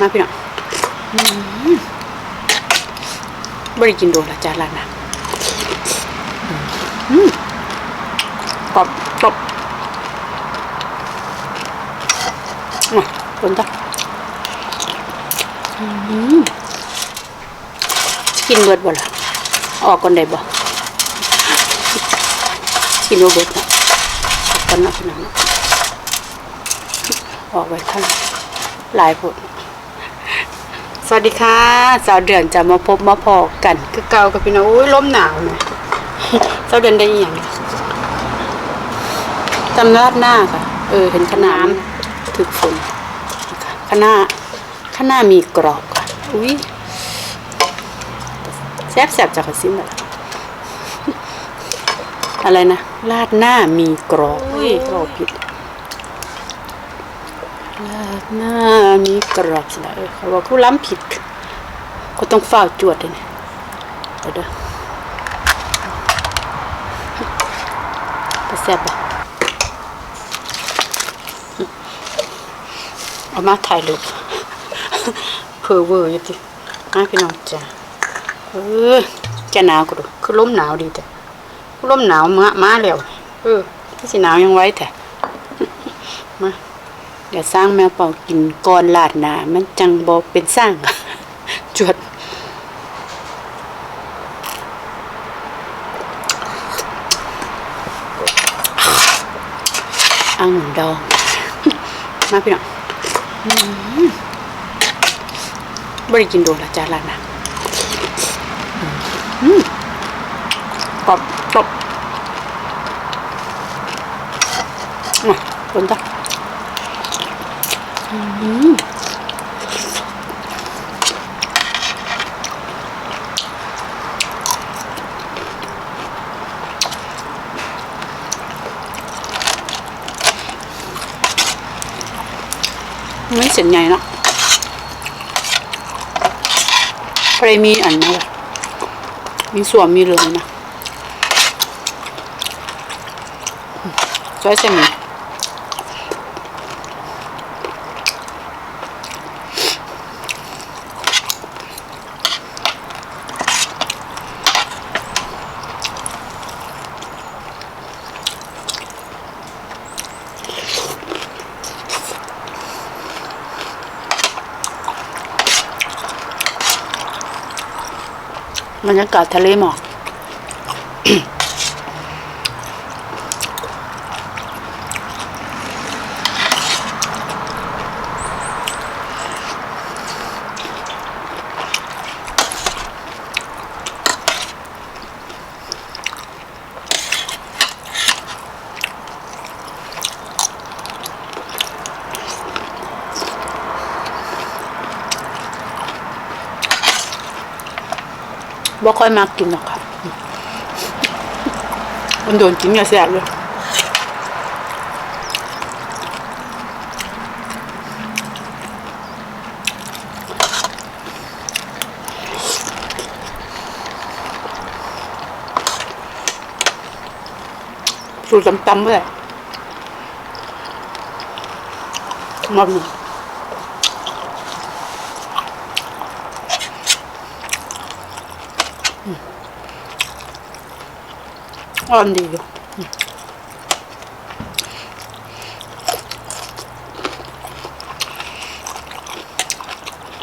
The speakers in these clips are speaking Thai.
มาพี่น้องอืมบ่ได้กินโดนละจ้าร้านนะอืมกรอบกรอบอะคนจ้ะอืมกินเบิดบ่ล่ะเอาออกก่อนได้บ่กินบ่เบิดนะเอาก่อนนะพี่น้องนะออกไว้ข้างหลายผล สวัสดีค่ะสาวเดือนจะมาพบมาพอกันคือเก่ากับพี่น้องอุ้ยลมหนาวหน่ยสาวเดือนได้อย่างจำราดหน้าค่ะ เออ เห็นขนาดถึกฝนขนาขนามีกรอบค่ะ อุ้ยแซ่บแซ่บจากกระซิบแบบอะไรนะราดหน้ามีกรอบอุ้ยเราผิดาดหน้ามีกรอบสิละเออเขาบอกกูล้ำผิด ก็ต้องเฝ้าจวดเลยนะเดี๋ยวเด้อไปแซ่บปะเอามาถ่ายรูปเพอเวอร์อยู่ติมาพี่น้องจ้าเออจะหนาวก็ดูคือลมหนาวดีแต่ลมหนาวมามาแล้วเออที่สิหนาวยังไว้แต่ อย่าสร้างแมวเป่ากินก้อนลาดหนามันจังบอเป็นสร้าง จวดอังุ่นดองมาพี่น้องอืมบริกินโดนละจ้าลาดหนากรอบกรอบอะคนจ้ะ ไม่เสียงใหญ่เนาะใครมีอันนะมีส่วนมีเหลืองนะช่วยเส้นห บรรยากาศทะเลหมอก บ่ค่อยมากกินหรอกค่ะมันโดนกินอย่าแสบเลยสูตรตำๆเมื่อไหร่มาห อ่อนดีอยู่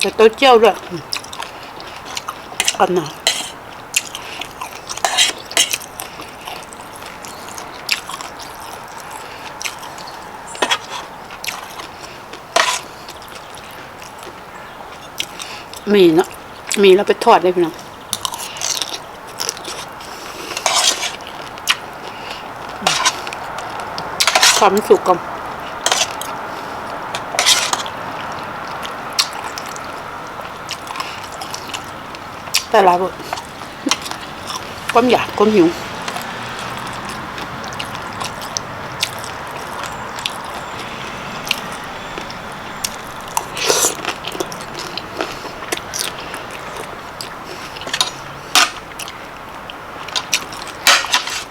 แต่เต้าเจี้ยวด้วยอ่อนหน่อยมีเนาะมีแล้วไปทอดได้พี่น้อง ความสุกก่อนแต่ละบทความอยากความหิว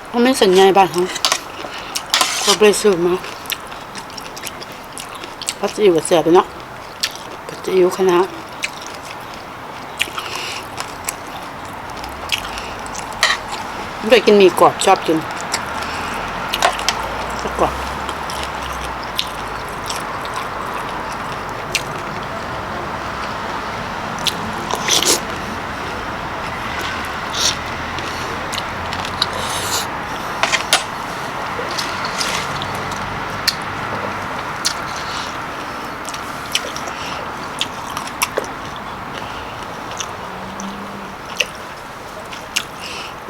เขาไม่สัญญาบ้านเขา เขาไปซื้อมาพัสดุกับเสียไปเนาะพัดจะอิวคณะด้วยกินหมี่กรอบชอบกิน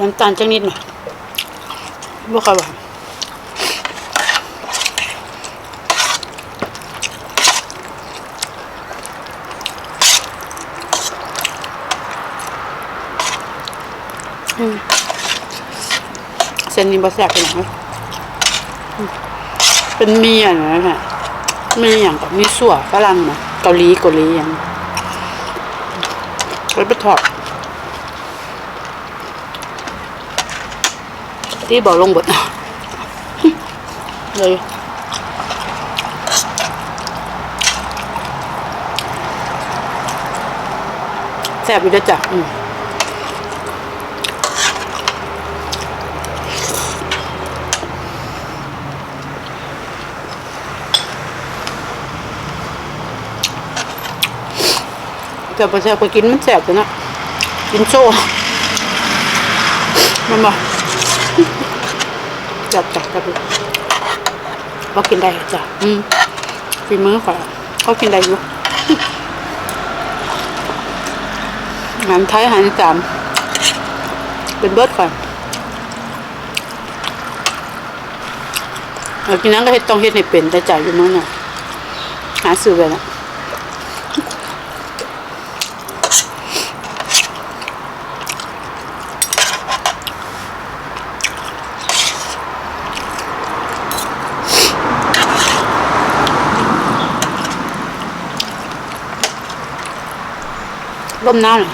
น้ำตาลจังนิดหน่อยบ่ค่อยหวานอืมเส้นนี้บ่แซ่บเป็นะเป็นเมียนะฮะมีอย่างกับมีสั่วฝรั่งนะเกาหลีเกาหลีอย่างไว้ไปทอด ที่บอกลงบทเลยแซ่บอยู่ด้อจ้ะอืมแต่พอแซ่บไปกินมันแซ่บจ้ะนะกินโซ่มันบอก จับจับจับเขากินได้จ้ะอืมฝีมือข่อยเขากินได้อยู่อาหารไทยอาหารอีสามเป็นเบิร์ดข่อยเอากินนั้นก็เฮ็ดต้องเฮ็ดให้เป็นแต่จ่ายอยู่มื้อน่ะหาซื้อไปละ ร่มหน้าหน่อย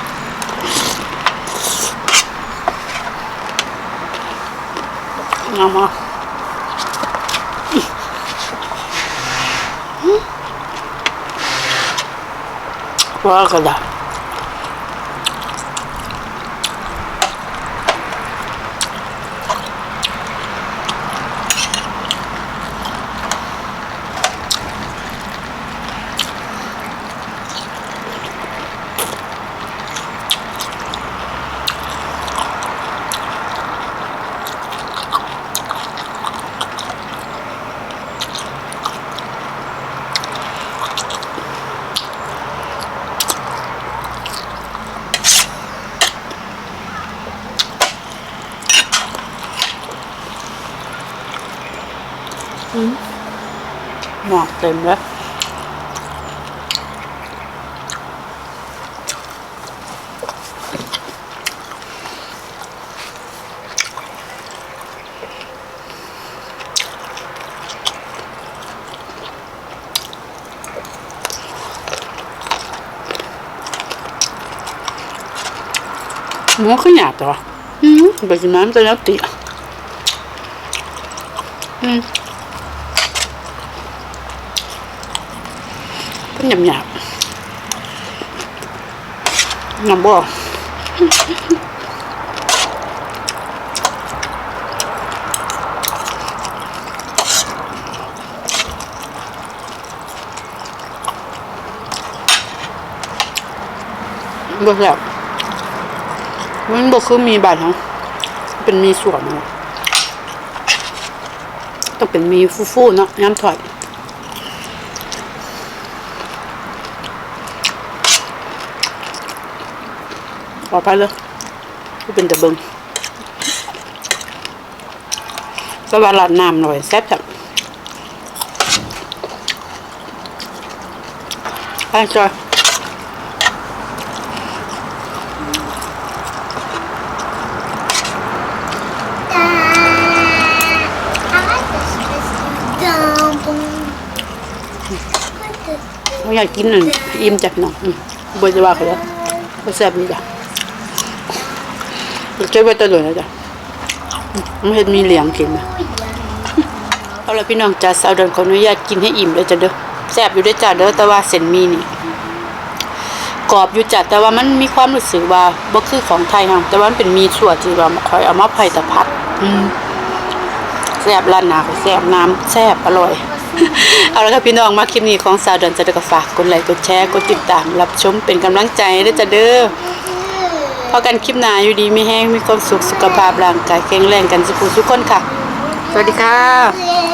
งามอะว่ากระ หมอกเต็มแล้วหมูขึ้นหยาบตัวอืมไปกินน้ำตัวแล้วติอืม เป็น หยาบหยาบหยาบบ่บ่แซ่บมันบ่คือมีบาดฮะเป็นมีส่วนนะต้องเป็นมีฟูๆเนาะย้ำถอด ออกไปเลยก็เป็นตะเบิงสวัสดน้ำหน่อยแซ่บจับไปจอย I like this crispy dumpling. I like this. เขาอยากกินนั่นอิ่มจับน้องอืมบจะว่าเขาแล้วก็แซ่บดีจ้ะ เจ้าไว้ตะลุยนะจ้ะอืมมันเห็นมีเหลียงกินนะเอาละพี่น้องจ้าสาวเดินขออนุญาตกินให้อิ่มเลยจ้ะเด้อแซ่บอยู่ด้วยจ้ะเด้อแต่ว่าเส้นหมีนี่กรอบอยู่จัดแต่ว่ามันมีความรู้สึกว่าบ่คือของไทยเฮาแต่ว่ามันเป็นมีส่วนที่ว่าคอยเอามาไผ่ตะพัดอืมแซ่บร้านหนาแซ่บน้ำแซ่บอร่อย เอาละครับพี่น้องมาคลิปนี้ของสาวเดินจะได้ก็ฝากกดไลค์กดแชร์กดติดตาม รับชมเป็นกำลังใจด้วยจ้ะเด้อ พอกันคลิปหนาอยู่ดีไม่แห้งมีความสุขสุขภาพร่างกายแข็งแรงกันสุขทุกคนค่ะ สวัสดีค่ะ